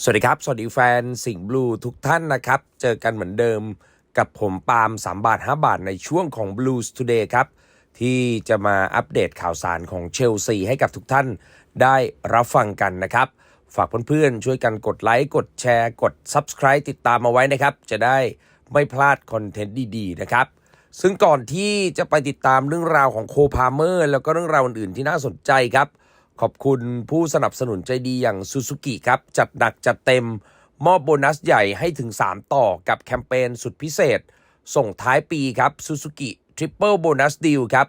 สวัสดีครับ สวัสดีแฟนสิงห์บลูทุกท่านนะครับ เจอกันเหมือนเดิมกับผมปาล์ม3บาท 5 บาทในช่วงของ Blues Today ครับ ที่จะมาอัปเดตข่าวสารของเชลซีให้กับทุกท่านได้รับฟังกันนะครับ ฝากเพื่อนๆ ช่วยกันกดไลค์ กดแชร์ กด Subscribe ติดตามมาไว้นะครับ จะได้ไม่พลาดคอนเทนต์ดีๆ นะครับ ซึ่งก่อนที่จะไปติดตามเรื่องราวของโคพาเมอร์ แล้วก็เรื่องราวอื่นๆที่น่าสนใจครับ ขอบคุณผู้สนับสนุนใจดีอย่างซูซูกิครับ จัดหนักจัดเต็ม มอบโบนัสใหญ่ให้ถึง 3 ต่อกับแคมเปญสุดพิเศษ ส่งท้ายปีครับซูซูกิทริปเปิลโบนัสดีลครับ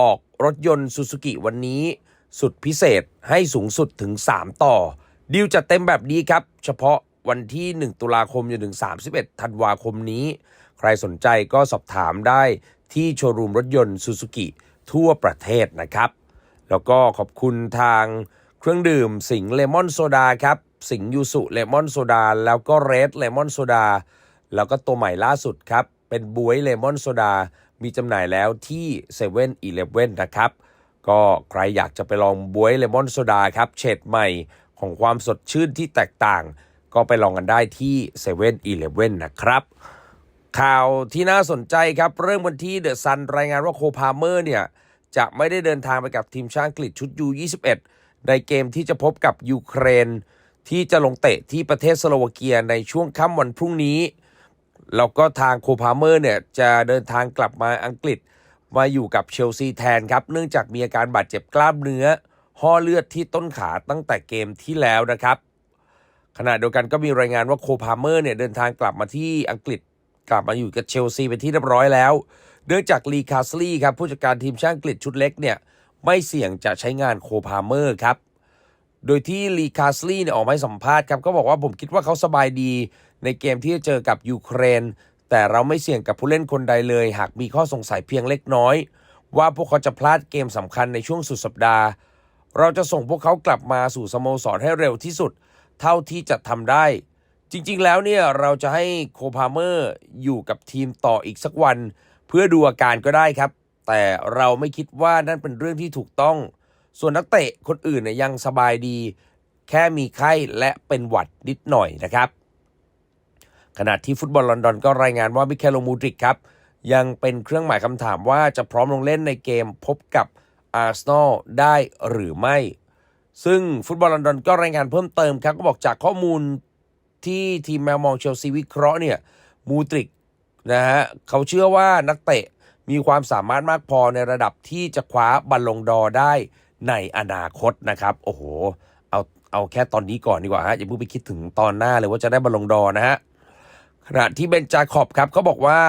ออกรถยนต์ซูซูกิวันนี้ สุดพิเศษให้สูงสุดถึง 3 ต่อ ดีลจัดเต็มแบบนี้ครับ เฉพาะวันที่ 1 ตุลาคมจนถึง 31 ธันวาคมนี้ ใครสนใจก็สอบถามได้ที่โชว์รูมรถยนต์ซูซูกิทั่วประเทศนะครับ แล้วก็ขอบคุณทางเครื่องดื่มสิงเลมอนโซดาครับ สิงยูสุเลมอนโซดาแล้วก็เรดเลมอนโซดาแล้วก็ตัวใหม่ล่าสุดครับ เป็นบวยเลมอนโซดามีจำหน่ายแล้วที่7 e เ e ่ e อนะครับ ก็ใครอยากจะไปลองบวยเลมอนโซดาครับเฉดใหม่ของความสดชื่นที่แตกต่าง ก็ไปลองกันได้ที่7 e เ e ่ e นะครับ ข่าวที่น่าสนใจครับ เริ่มกันที่เดอะซันรายงานว่าโคพาเมอร์เนี่ย จะไม่ได้เดินทางไปกับทีมชาติอังกฤษชุดยู21 ในเกมที่จะพบกับยูเครน ที่จะลงเตะที่ประเทศสโลวาเกียในช่วงค่ำวันพรุ่งนี้ แล้วก็ทางโคพาเมอร์เนี่ยจะเดินทางกลับมาอังกฤษมาอยู่กับเชลซีแทนครับ เนื่องจากมีอาการบาดเจ็บกล้ามเนื้อ ห่อเลือดที่ต้นขาตั้งแต่เกมที่แล้วนะครับ ขณะเดียวกันก็มีรายงานว่าโคพาเมอร์เนี่ยเดินทางกลับมาที่อังกฤษ กลับมาอยู่กับเชลซีเป็นที่เรียบร้อยแล้ว เนื่องจากลีคาสลีย์ครับผู้จัดการทีมชาติอังกฤษชุดเล็กเนี่ยไม่เสี่ยงจะใช้งานโคพาเมอร์ครับ โดยที่ลีคาสลีย์เนี่ยออกมาสัมภาษณ์ครับ ก็บอกว่าผมคิดว่าเขาสบายดีในเกมที่จะเจอกับยูเครน แต่เราไม่เสี่ยงกับผู้เล่นคนใดเลย หากมีข้อสงสัยเพียงเล็กน้อย ว่าพวกเขาจะพลาดเกมสำคัญในช่วงสุดสัปดาห์ เราจะส่งพวกเขากลับมาสู่สโมสรให้เร็วที่สุด เท่าที่จะทำได้ จริงๆ แล้วเนี่ยเราจะให้โคพาเมอร์อยู่กับทีมต่ออีกสักวัน เพื่อดูอาการก็ได้ครับ แต่เราไม่คิดว่านั่นเป็นเรื่องที่ถูกต้อง ส่วนนักเตะคนอื่นเนี่ยยังสบายดี แค่มีไข้และเป็นหวัดนิดหน่อยนะครับขณะที่ฟุตบอลลอนดอนก็รายงานว่ามิเคลโลมูดริกครับ ยังเป็นเครื่องหมายคำถามว่าจะพร้อมลงเล่นในเกมพบกับอาร์เซนอลได้หรือไม่ ซึ่งฟุตบอลลอนดอนก็รายงานเพิ่มเติมครับ ก็บอกจากข้อมูลที่ทีมแมวมองเชลซีวิเคราะห์เนี่ยมูตริก นะฮะเขาเชื่อว่านักเตะมีความสามารถมากพอในระดับที่จะคว้าบัลลงดอร์ได้ในอนาคตนะครับ โอ้โห เอาเอาแค่ตอนนี้ก่อนดีกว่าฮะอย่าเพิ่งไปคิดถึงตอนหน้าเลยว่าจะได้บัลลงดอร์นะฮะขณะที่เบนจาคอบครับเขาบอกว่า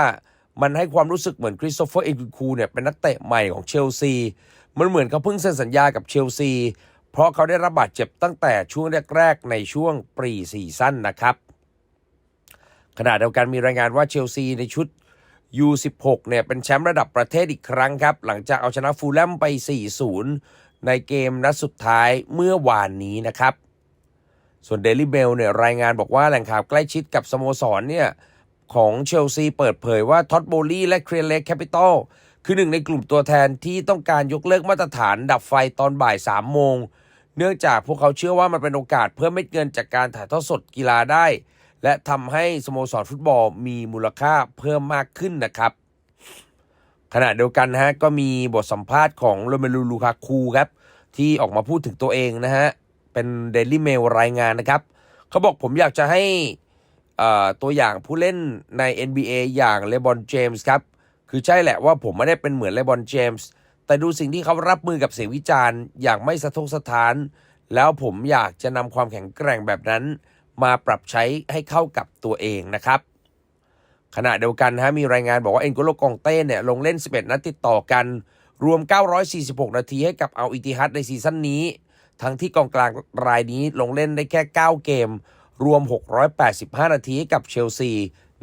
มันให้ความรู้สึกเหมือนคริสโตเฟอร์เอ็นคูเนี่ยเป็นนักเตะใหม่ของเชลซี มันเหมือนเขาเพิ่งเซ็นสัญญากับเชลซี เพราะเขาได้รับบาดเจ็บตั้งแต่ช่วงแรก ๆ ในช่วงปรีซีซั่นนะครับ ขณะเดียวกันมีรายงานว่าเชลซีในชุด U16 เนี่ยเป็นแชมป์ระดับประเทศอีกครั้งครับ หลังจากเอาชนะฟูลแลมไป 4-0 ในเกมนัดสุดท้ายเมื่อวานนี้นะครับ ส่วนเดลิเบลเนี่ยรายงานบอกว่าแหล่งข่าวใกล้ชิดกับสโมสรเนี่ยของเชลซีเปิดเผยว่าท็อตโบลี่และเครเลกแคปิตอลคือหนึ่งในกลุ่มตัวแทนที่ต้องการยกเลิกมาตรฐานดับไฟตอนบ่าย 3 โมง เนื่องจากพวกเขาเชื่อว่ามันเป็นโอกาสเพิ่มเม็ดเงินจากการถ่ายทอดสดกีฬาได้ และทำให้สโมสรฟุตบอลมีมูลค่าเพิ่มมากขึ้นนะครับ ขณะเดียวกันฮะก็มีบทสัมภาษณ์ของโรเมลูลูคาคูครับที่ออกมาพูดถึงตัวเองนะฮะ เป็นเดลี่เมลรายงานนะครับ เขาบอกผมอยากจะให้อ่อตัวอย่างผู้เล่นใน NBA อย่างเลบอนเจมส์ครับ คือใช่แหละว่าผมไม่ได้เป็นเหมือนเลบอนเจมส์แต่ดูสิ่งที่เขารับมือกับเสียงวิจารณ์ อย่างไม่สะทกสะท้าน แล้วผมอยากจะนำความแข็งแกร่งแบบนั้น มาปรับใช้ให้เข้ากับตัวเองนะครับขณะเดียวกันนะฮะมีรายงานบอกว่า เอ็นโกโลกองเต้เนี่ยลงเล่น 11 นัดติดต่อกัน รวม 946 นาทีให้กับเอาอิติฮัดในซีซั่นนี้ ทั้งที่กองกลางรายนี้ลงเล่นได้แค่ 9 เกม รวม 685 นาทีให้กับเชลซี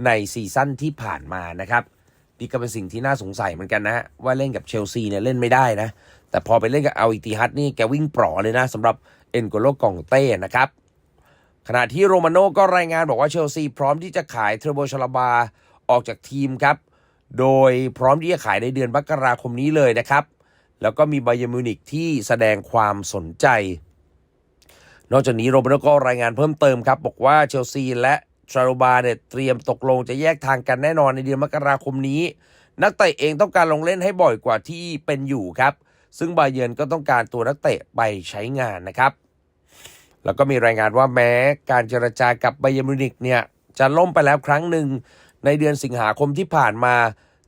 ในซีซั่นที่ผ่านมานะครับนี่ก็เป็นสิ่งที่น่าสงสัยเหมือนกันนะฮะว่าเล่นกับเชลซีเนี่ยเล่นไม่ได้นะ แต่พอไปเล่นกับเอาอิติฮัดนี่แกวิ่งปลอเลยนะสำหรับเอ็นโกโลกองเต้นะครับ ขณะที่โรมาโน่ก็รายงานบอกว่าเชลซีพร้อมที่จะขายเทอร์โบชลาบาออกจากทีมครับ โดยพร้อมที่จะขายในเดือนมกราคมนี้เลยนะครับ แล้วก็มีไบเยร์มิวนิกที่แสดงความสนใจ นอกจากนี้โรเบโตก็รายงานเพิ่มเติมครับ บอกว่าเชลซีและทราโรบาเนี่ยเตรียมตกลงจะแยกทางกันแน่นอนในเดือนมกราคมนี้ นักเตะเองต้องการลงเล่นให้บ่อยกว่าที่เป็นอยู่ครับ ซึ่งบาเยิร์นก็ต้องการตัวนักเตะไปใช้งานนะครับ แล้วก็มีรายงานว่าแม้การเจรจากับไบเยมินิกเนี่ยจะล่มไปแล้วครั้งหนึ่งในเดือนสิงหาคมที่ผ่านมา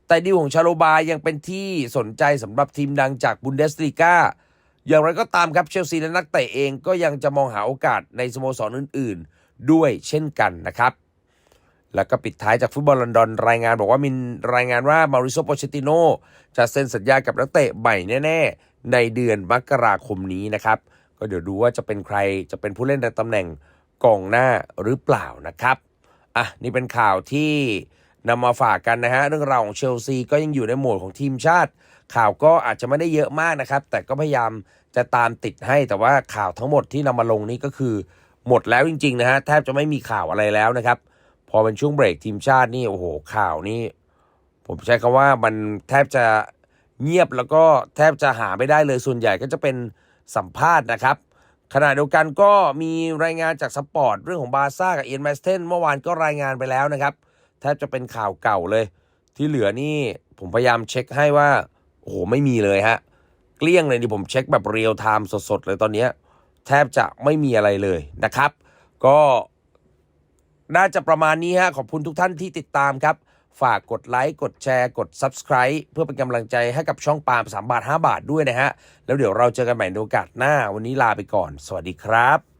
แต่ดีลของชาโลบายังเป็นที่สนใจสำหรับทีมดังจากบุนเดสลีกาอย่างไรก็ตามครับเชลซีและนักเตะเองก็ยังจะมองหาโอกาสในสโมสรอื่น ๆ ด้วยเช่นกันนะครับ แล้วก็ปิดท้ายจากฟุตบอลลอนดอนรายงานบอกว่ามีรายงานว่ามาริโซโปเชติโนจะเซ็นสัญญากับนักเตะใหม่แน่ ๆ ในเดือนมกราคมนี้นะครับ ก็เดี๋ยวดูว่าจะเป็นใครจะเป็นผู้เล่นในตำแหน่งกองหน้าหรือเปล่านะครับอะนี่เป็นข่าวที่นำมาฝากกันนะฮะเรื่องราวของเชลซีก็ยังอยู่ในโหมดของทีมชาติ ข่าวก็อาจจะไม่ได้เยอะมากนะครับ แต่ก็พยายามจะตามติดให้แต่ว่าข่าวทั้งหมดที่นำมาลงนี่ก็คือ หมดแล้วจริงๆนะฮะแทบจะไม่มีข่าวอะไรแล้วนะครับ พอเป็นช่วงเบรกทีมชาตินี่โอ้โหข่าวนี่ผมใช้คำว่ามันแทบจะเงียบแล้วก็แทบจะหาไม่ได้เลยส่วนใหญ่ก็จะเป็น สัมภาษณ์นะครับ ขณะเดียวกันก็มีรายงานจากสปอร์ตเรื่องของบาซ่ากับเอียนแมสเทนเมื่อวานก็รายงานไปแล้วนะครับแทบจะเป็นข่าวเก่าเลย ที่เหลือนี่ผมพยายามเช็คให้ว่า โอ้โห ไม่มีเลยฮะ เกลี้ยงเลยนี่ผมเช็คแบบเรียลไทม์สดๆ เลยตอนนี้ แทบจะไม่มีอะไรเลยนะครับ ก็น่าจะประมาณนี้ฮะ ขอบคุณทุกท่านที่ติดตามครับ ฝากกดไลค์ กดแชร์ กด Subscribe เพื่อเป็นกำลังใจให้กับช่องปาล์ม3บาท 5 บาทด้วยนะฮะ แล้วเดี๋ยวเราเจอกันใหม่ในโอกาสหน้า วันนี้ลาไปก่อน สวัสดีครับ